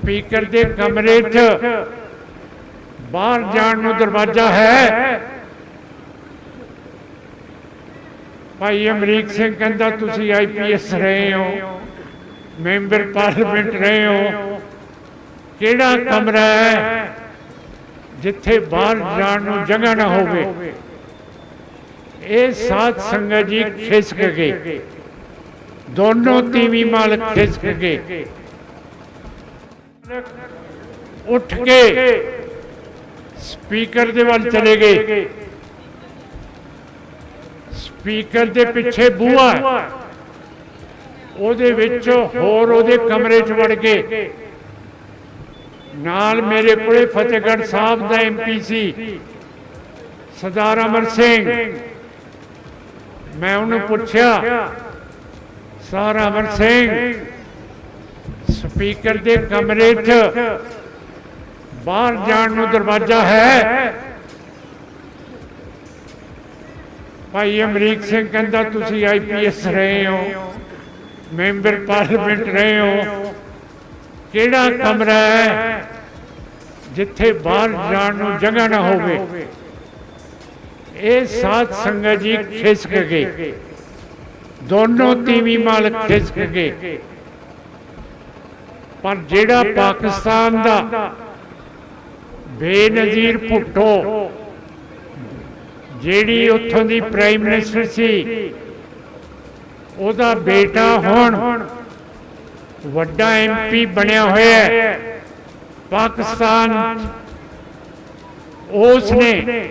Speaker ਦੇ ਕਮਰੇ 'ਚ। ਬਾਹਰ ਜਾਣ ਨੂੰ ਦਰਵਾਜ਼ਾ ਹੈ। ਭਾਈ ਅਮਰੀਕ ਸਿੰਘ ਕਹਿੰਦਾ, ਤੁਸੀਂ ਆਈਪੀਐਸ ਰਹੇ ਹੋ, ਮੈਂਬਰ ਪਾਰਲੀਮੈਂਟ ਰਹੇ ਹੋ। ਕਿਹੜਾ ਕਮਰਾ ਹੈ ਜਿੱਥੇ ਬਾਹਰ ਜਾਣ ਨੂੰ ਜਗ੍ਹਾ ਨਾ ਹੋਵੇ? ਇਹ ਸਾਧ ਸੰਗਤ ਜੀ ਖਿਸਕ ਗਏ। ਦੋਨੋਂ ਤੀਵੀਂ ਮਾਲਕ ਖਿਸਕ ਗਏ। ਉੱਠ ਕੇ ਸਪੀਕਰ ਦੇ ਵੱਲ ਚਲੇ ਗਏ। ਸਪੀਕਰ ਦੇ ਪਿੱਛੇ ਬੂਹਾ ਉਹਦੇ ਵਿੱਚ ਹੋਰ ਉਹਦੇ ਕਮਰੇ 'ਚ ਵੜ ਗਏ ਨਾਲ ਮੇਰੇ ਕੋਲੇ ਫਤਿਹਗੜ੍ਹ ਸਾਹਿਬ ਦਾ ਐਮਪੀ ਸੀ, ਸਰਦਾਰ ਅਮਰ ਸਿੰਘ। ਮੈਂ ਉਹਨੂੰ ਪੁੱਛਿਆ, ਸਰਦਾਰ ਅਮਰ ਸਿੰਘ ਸਪੀਕਰ ਦੇ ਕਮਰੇ 'ਚ। ਬਾਹਰ ਜਾਣ ਨੂੰ ਦਰਵਾਜ਼ਾ ਹੈ। ਭਾਈ ਅਮਰੀਕ ਸਿੰਘ ਕਹਿੰਦਾ, ਤੁਸੀਂ ਆਈਪੀਐਸ ਰਹੇ ਹੋ। ਮੈਂਬਰ ਪਾਰਲੀਮੈਂਟ ਰਹੇ ਹੋ। ਕਿਹੜਾ ਕਮਰਾ ਹੈ ਜਿੱਥੇ ਬਾਹਰ ਜਾਣ ਨੂੰ ਜਗ੍ਹਾ ਨਾ ਹੋਵੇ? ਇਹ ਸਾਥ ਸੰਗਤ ਜੀ ਖਿਸਕ ਗਏ। ਦੋਨੋਂ ਤੀਵੀ ਮਾਲਕ ਖਿਸਕ ਗਏ। ਪਰ ਜਿਹੜਾ ਪਾਕਿਸਤਾਨ ਦਾ ਬੇਨਜ਼ੀਰ ਭੁੱਟੋ, ਜਿਹੜੀ ਉੱਥੋਂ ਦੀ ਪ੍ਰਾਈਮ ਮਿਨਿਸਟਰ ਸੀ, ਉਹਦਾ ਬੇਟਾ ਹੁਣ ਵੱਡਾ ਐਮਪੀ ਬਣਿਆ ਹੋਇਆ ਹੈ। ਪਾਕਿਸਤਾਨ ਉਸ ਨੇ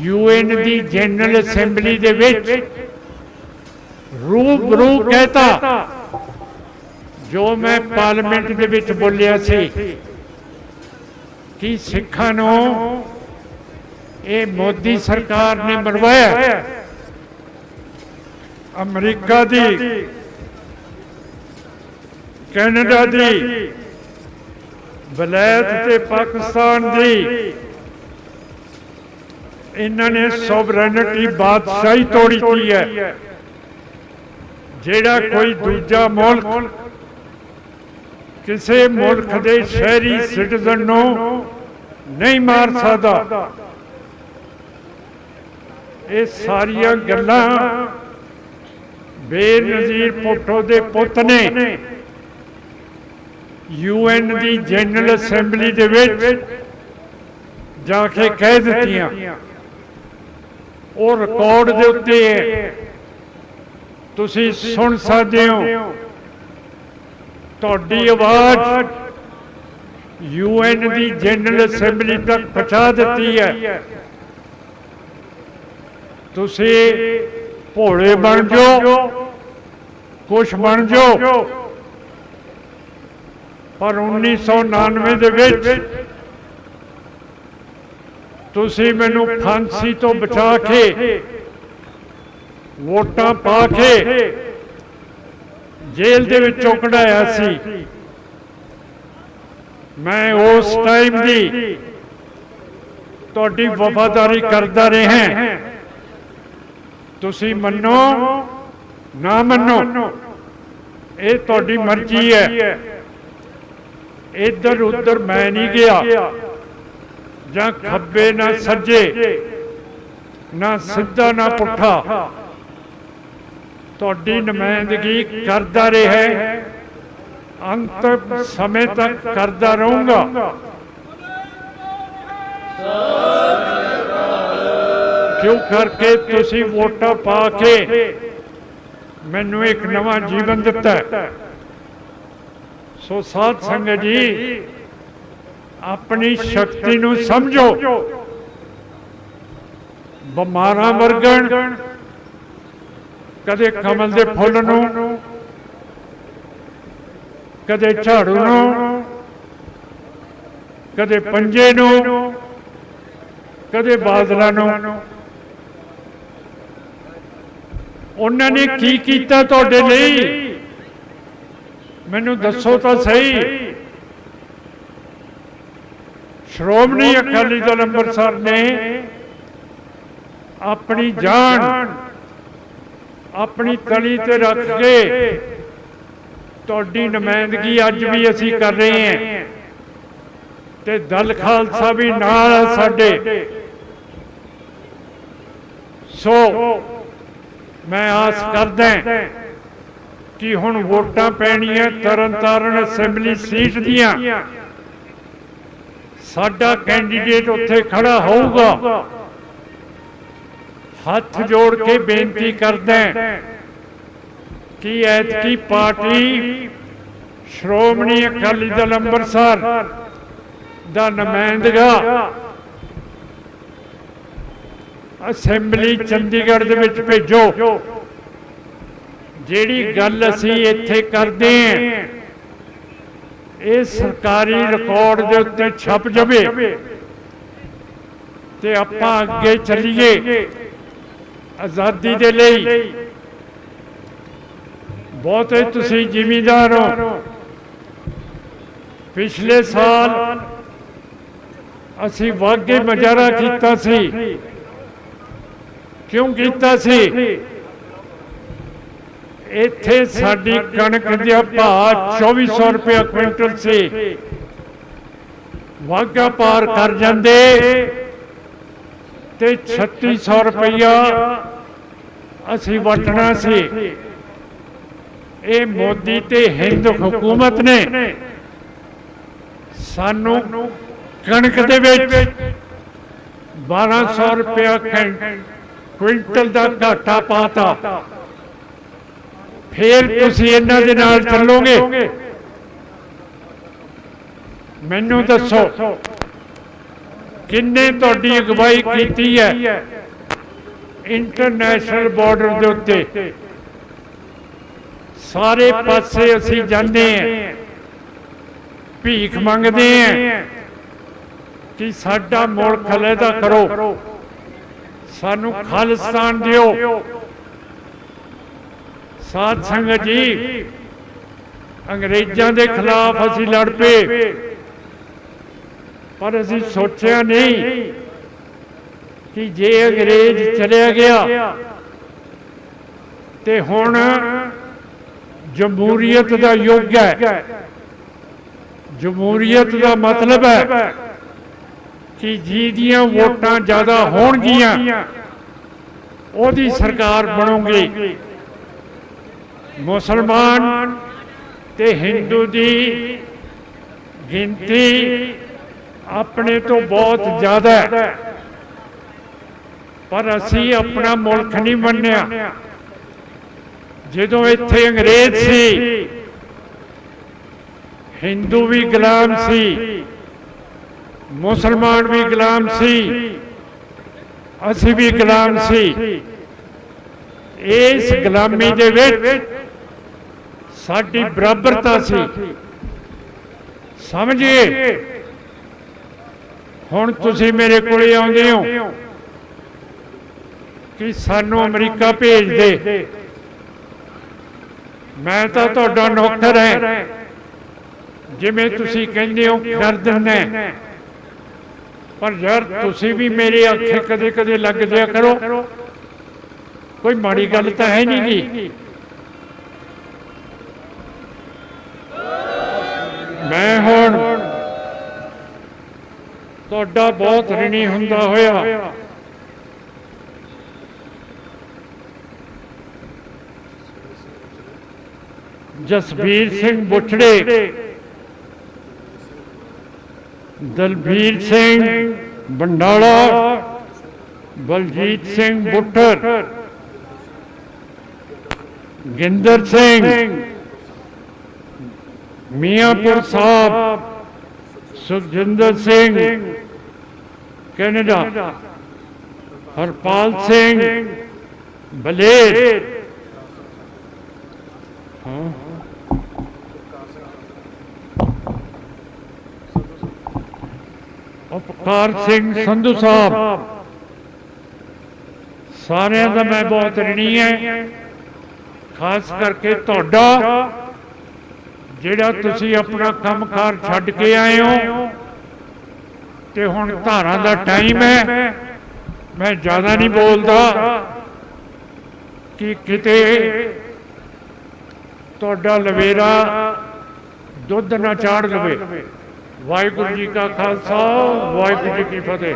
ਯੂਐਨ ਦੀ ਜਨਰਲ ਅਸੈਂਬਲੀ ਦੇ ਵਿੱਚ ਰੂਬਰੂ ਕਹਿਤਾ ਜੋ ਮੈਂ ਪਾਰਲੀਮੈਂਟ ਦੇ ਵਿੱਚ ਬੋਲਿਆ ਸੀ, ਕਿ ਸਿੱਖਾਂ ਨੂੰ ਇਹ ਮੋਦੀ ਸਰਕਾਰ ਨੇ ਮਰਵਾਇਆ ਅਮਰੀਕਾ ਦੀ, ਕੈਨੇਡਾ ਦੀ ਵਲਾਇਤ ਤੇ ਪਾਕਿਸਤਾਨ ਦੀ। ਇਹਨਾਂ ਨੇ ਸੋਵਰੇਨਿਟੀ ਬਾਦਸ਼ਾਹੀ ਤੋੜੀ ਹੈ। ਜਿਹੜਾ ਕੋਈ ਦੂਜਾ ਮੁਲਕ ਕਿਸੇ ਮੁਲਕ ਦੇ ਸ਼ਹਿਰੀ ਸਿਟੀਜ਼ਨ ਨੂੰ ਨਹੀਂ ਮਾਰ ਸਕਦਾ। ਇਹ ਸਾਰੀਆਂ ਗੱਲਾਂ ਬੇਨਜ਼ੀਰ ਭੁੱਟੋ ਦੇ ਪੁੱਤ ਨੇ। ਯੂਐਨ ਦੀ ਜਨਰਲ ਅਸੈਂਬਲੀ ਦੇ ਵਿੱਚ ਜਾ ਕੇ ਕਹਿ ਦਿੱਤੀਆਂ। ਉਹ ਰਿਕਾਰਡ ਦੇ ਉੱਤੇ ਹੈ। ਤੁਸੀਂ ਸੁਣ ਸਕਦੇ ਹੋ। ਤੁਹਾਡੀ ਆਵਾਜ਼ ਯੂਐਨ ਦੀ ਜਨਰਲ ਅਸੈਂਬਲੀ ਤੱਕ ਪਹੁੰਚਾ ਦਿੱਤੀ ਹੈ। ਤੁਸੀਂ ਭੋਲੇ ਬਣ ਜਾਓ, ਕੁਛ ਬਣ ਜਾਓ। ਪਰ 1999 ਦੇ ਵਿੱਚ ਤੁਸੀਂ ਮੈਨੂੰ ਫਾਂਸੀ ਤੋਂ ਬਚਾ ਕੇ, ਵੋਟਾਂ ਪਾ ਕੇ ਜੇਲ੍ਹ ਦੇ ਵਿੱਚੋਂ ਕਢਾਇਆ ਸੀ। ਮੈਂ ਉਸ ਟਾਈਮ ਦੀ ਤੁਹਾਡੀ ਵਫਾਦਾਰੀ ਕਰਦਾ ਰਿਹਾ ਤੁਸੀਂ ਮੰਨੋ, ਨਾ ਮੰਨੋ, ਇਹ ਤੁਹਾਡੀ ਮਰਜ਼ੀ ਹੈ। ਇੱਧਰ ਉੱਧਰ ਮੈਂ ਨਹੀਂ ਗਿਆ। ਜਾਂ ਖੱਬੇ ਨਾ ਸੱਜੇ, ਨਾ ਸਿੱਧਾ ਨਾ ਪੁੱਠਾ। ਤੁਹਾਡੀ ਨੁਮਾਇੰਦਗੀ ਕਰਦਾ ਰਿਹਾ ਅੰਤ ਸਮੇਂ ਤੱਕ ਕਰਦਾ ਰਹੂੰਗਾ। ਕਿਉਂ ਕਰਕੇ ਤੁਸੀਂ ਵੋਟਾਂ ਪਾ ਕੇ ਮੈਨੂੰ ਇੱਕ ਨਵਾਂ ਜੀਵਨ ਦਿੱਤਾ ਸੋ ਸਾਧ ਸੰਗਤ ਜੀ, ਆਪਣੀ ਸ਼ਕਤੀ ਨੂੰ ਸਮਝੋ। ਬਿਮਾਰਾਂ ਵਰਗਣ ਕਦੇ ਕਮਲ ਦੇ ਫੁੱਲ ਨੂੰ, ਕਦੇ ਝਾੜੂ ਨੂੰ, ਕਦੇ ਪੰਜੇ ਨੂੰ, ਕਦੇ ਬਾਦਲਾਂ ਨੂੰ। ਉਹਨਾਂ ਨੇ ਕੀ ਕੀਤਾ ਤੁਹਾਡੇ ਲਈ? ਮੈਨੂੰ ਦੱਸੋ ਤਾਂ ਸਹੀ। ਸ਼੍ਰੋਮਣੀ ਅਕਾਲੀ ਦਲ ਅੰਮ੍ਰਿਤਸਰ ਨੇ ਆਪਣੀ ਜਾਨ ਆਪਣੀ ਤਲੀ ਤੇ ਰੱਖ ਕੇ ਤੁਹਾਡੀ ਨੁਮਾਇੰਦਗੀ ਅੱਜ ਵੀ ਅਸੀਂ ਕਰ ਰਹੇ ਹਾਂ। ਤੇ ਦਲ ਖਾਲਸਾ ਵੀ ਨਾਲ ਹੈ ਸਾਡੇ। ਸੋ ਮੈਂ ਆਸ ਕਰਦਾ ਕਿ ਹੁਣ ਵੋਟਾਂ ਪੈਣੀਆਂ ਤਰਨਤਾਰਨ ਅਸੈਂਬਲੀ ਸੀਟ ਦੀਆਂ। ਸਾਡਾ ਕੈਂਡੀਡੇਟ ਉੱਥੇ ਖੜਾ ਹੋਊਗਾ। ਹੱਥ ਜੋੜ ਕੇ ਬੇਨਤੀ ਕਰਦਾ ਕਿ ਐਤਕੀ ਪਾਰਟੀ ਸ਼੍ਰੋਮਣੀ ਅਕਾਲੀ ਦਲ ਅੰਮ੍ਰਿਤਸਰ ਦਾ ਨੁਮਾਇੰਦਗਾ ਅਸੈਂਬਲੀ ਚੰਡੀਗੜ੍ਹ ਦੇ ਵਿੱਚ ਭੇਜੋ। ਜਿਹੜੀ ਗੱਲ ਅਸੀਂ ਇੱਥੇ ਕਰਦੇ ਹਾਂ, ਇਹ ਸਰਕਾਰੀ ਰਿਕਾਰਡ ਦੇ ਉੱਤੇ ਛਪ ਜਾਵੇ ਤੇ ਆਪਾਂ ਅੱਗੇ ਚੱਲੀਏ। ਆਜ਼ਾਦੀ ਦੇ ਲਈ। ਬਹੁਤੇ ਤੁਸੀਂ ਜ਼ਿਮੀਂਦਾਰ ਹੋ। ਪਿਛਲੇ ਸਾਲ ਅਸੀਂ ਵਾਗੇ ਮਜਾਰਾ ਕੀਤਾ ਸੀ। ਕਿਉਂ ਕੀਤਾ ਸੀ? ਇੱਥੇ ਸਾਡੀ ਕਣਕ ਦਾ ਭਾਅ 2400 ਰੁਪਏ ਕੁਇੰਟਲ ਸੀ। ਵਾਗਾ ਪਾਰ ਕਰ ਜਾਂਦੇ। ਤੇ 3600 ਰੁਪਇਆ ਅਸੀਂ ਵਟਣਾ ਸੀ। ਇਹ ਮੋਦੀ ਤੇ ਹਿੰਦ ਹਕੂਮਤ ਨੇ। ਸਾਨੂੰ ਕਣਕ ਦੇ ਵਿੱਚ 1200 ਰੁਪਇਆ ਕੁਇੰਟਲ ਦਾ ਘਾਟਾ ਪਾਤਾ। ਫੇਰ ਤੁਸੀਂ ਇਹਨਾਂ ਦੇ ਨਾਲ ਚੱਲੋਗੇ। ਮੈਨੂੰ ਦੱਸੋ ਕਿੰਨੇ ਤੁਹਾਡੀ ਅਗਵਾਈ ਕੀਤੀ ਹੈ? ਇੰਟਰਨੈਸ਼ਨਲ ਬਾਰਡਰ ਦੇ ਉੱਤੇ। ਸਾਰੇ ਪਾਸੇ ਅਸੀਂ ਜਾਂਦੇ ਹਾਂ। ਭੀਖ ਮੰਗਦੇ ਹਾਂ ਕਿ ਸਾਡਾ ਮੁਲਕ ਅਲੱਗਾ ਕਰੋ। ਸਾਨੂੰ ਖਾਲਿਸਤਾਨ ਦਿਓ। ਸਾਧ ਸੰਗਤ ਜੀ ਅੰਗਰੇਜ਼ਾਂ ਦੇ ਖਿਲਾਫ ਅਸੀਂ ਲੜ ਪਏ। ਪਰ ਅਸੀਂ ਸੋਚਿਆ ਨਹੀਂ ਕਿ ਜੇ ਅੰਗਰੇਜ਼ ਚਲਿਆ ਗਿਆ ਤੇ ਹੁਣ ਜਮਹੂਰੀਅਤ ਦਾ ਯੁੱਗ ਹੈ। ਜਮਹੂਰੀਅਤ ਦਾ ਮਤਲਬ ਹੈ ਕਿ ਜਿਹਦੀਆਂ ਵੋਟਾਂ ਜ਼ਿਆਦਾ ਹੋਣਗੀਆਂ ਉਹਦੀ ਸਰਕਾਰ ਬਣੂਗੀ। ਮੁਸਲਮਾਨ ਤੇ ਹਿੰਦੂ ਦੀ ਗਿਣਤੀ ਆਪਣੇ ਤੋਂ ਬਹੁਤ ਜ਼ਿਆਦਾ ਹੈ। ਪਰ ਅਸੀਂ ਆਪਣਾ ਮੁਲਕ ਨਹੀਂ ਮੰਨਿਆ। ਜਦੋਂ ਇੱਥੇ ਅੰਗਰੇਜ਼ ਸੀ, ਹਿੰਦੂ ਵੀ ਗੁਲਾਮ ਸੀ, ਮੁਸਲਮਾਨ ਵੀ ਗੁਲਾਮ ਸੀ, ਅਸੀਂ ਵੀ ਗੁਲਾਮ ਸੀ। ਇਸ ਗੁਲਾਮੀ ਦੇ ਵਿੱਚ ਸਾਡੀ ਬਰਾਬਰਤਾ ਸੀ। ਸਮਝਿਏ ਹੁਣ ਤੁਸੀਂ ਮੇਰੇ ਕੋਲੇ ਆਉਂਦੇ ਹੋ ਕਿ ਸਾਨੂੰ ਅਮਰੀਕਾ ਭੇਜ ਦੇ। ਮੈਂ ਤਾਂ ਤੁਹਾਡਾ ਨੌਕਰ ਹੈ। ਜਿਵੇਂ ਤੁਸੀਂ ਕਹਿੰਦੇ ਹੋ ਕਰ ਦਿੰਦਾ ਪਰ ਯਾਰ, ਤੁਸੀਂ ਵੀ ਮੇਰੇ ਅੱਖੇ ਕਦੇ ਕਦੇ ਲੱਗ ਜਿਆ ਕਰੋ। ਕੋਈ ਮਾੜੀ ਗੱਲ ਤਾਂ ਹੈ ਨਹੀਂ ਜੀ। ਮੈਂ ਹੁਣ ਤੁਹਾਡਾ ਬਹੁਤ ਰਿਣੀ ਹੁੰਦਾ ਹੋਇਆ। ਜਸਬੀਰ ਸਿੰਘ ਬੁੱਠੜੇ। ਦਲਬੀਰ ਸਿੰਘ ਬੰਡਾਲਾ। ਬਲਜੀਤ ਸਿੰਘ ਬੁੱਟਰ ਗਿੰਦਰ ਸਿੰਘ। ਮੀਆਂਪੁਰ ਸਾਹਿਬ। ਸੁਖਜਿੰਦਰ ਸਿੰਘ। ਕੈਨੇਡਾ। ਹਰਪਾਲ ਸਿੰਘ। ਬਲੇਰ। ਹਾਂ। ਉਪਕਾਰ ਸਿੰਘ ਸੰਧੂ ਸਾਹਿਬ। ਸਾਰਿਆਂ ਦਾ ਮੈਂ ਬਹੁਤ ਰਣੀ ਹੈ ਖਾਸ ਕਰਕੇ ਤੁਹਾਡਾ। ਜਿਹੜਾ ਤੁਸੀਂ ਆਪਣਾ ਕੰਮਕਾਰ ਛੱਡ ਕੇ ਆਏ ਹੋ। ਤੇ ਹੁਣ ਧਾਰਾਂ ਦਾ ਟਾਈਮ ਹੈ। ਮੈਂ ਜ਼ਿਆਦਾ ਨਹੀਂ ਬੋਲਦਾ। ਕਿ ਕਿਤੇ ਤੁਹਾਡਾ ਲਵੇਰਾ ਦੁੱਧ ਨਾ ਚਾੜ ਲਵੇ। ਵਾਹਿਗੁਰੂ ਜੀ ਕਾ ਖਾਲਸਾ ਵਾਹਿਗੁਰੂ ਜੀ ਕੀ ਫਤਿਹ।